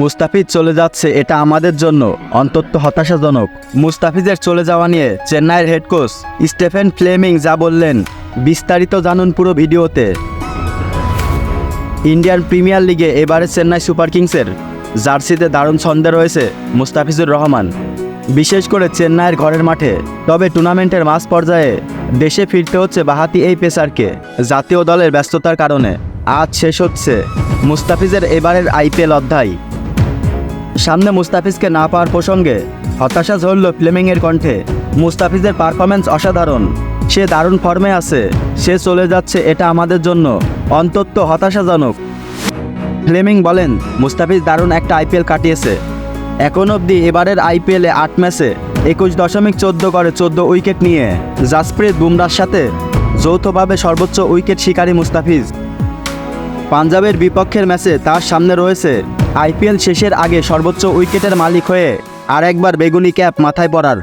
মুস্তাফিজ চলে যাচ্ছে এটা আমাদের জন্য অন্তত হতাশাজনক। মুস্তাফিজের চলে যাওয়া নিয়ে চেন্নাইয়ের হেড কোচ স্টেফেন ফ্লেমিং যা বললেন, বিস্তারিত জানুন পুরো ভিডিওতে। ইন্ডিয়ান প্রিমিয়ার লিগে এবারে চেন্নাই সুপার কিংসের জার্সিতে দারুণ ছন্দে রয়েছে মুস্তাফিজুর রহমান। বিশেষ করে চেন্নাইয়ের ঘরের মাঠে, তবে টুর্নামেন্টের মাঝ পর্যায়ে দেশে ফিরতে হচ্ছে বাহাতি এই পেসারকে জাতীয় দলের ব্যস্ততার কারণে। আজ শেষ হচ্ছে মুস্তাফিজের এবারের আইপিএল অধ্যায়। সামনে মুস্তাফিজকে না পাওয়ার প্রসঙ্গে হতাশা ঝরল ফ্লেমিংয়ের কণ্ঠে। মুস্তাফিজের পারফরমেন্স অসাধারণ। সে দারুণ ফর্মে আছে। সে চলে যাচ্ছে এটা আমাদের জন্য অন্তত হতাশাজনক। ফ্লেমিং বলেন, মুস্তাফিজ দারুণ একটা আইপিএল কাটিয়েছে। এখন অবধি এবারের আইপিএলে আট ম্যাচে একুশ দশমিক চোদ্দ করে চোদ্দ উইকেট নিয়ে। জাসপ্রীত বুমরার সাথে যৌথভাবে সর্বোচ্চ উইকেট শিকারী মুস্তাফিজ। পাঞ্জাবের বিপক্ষের ম্যাচে তার সামনে রয়েছে আইপিএল শেষের আগে সর্বোচ্চ উইকেটের মালিক হয়ে আর একবার বেগুনি ক্যাপ মাথায় পরার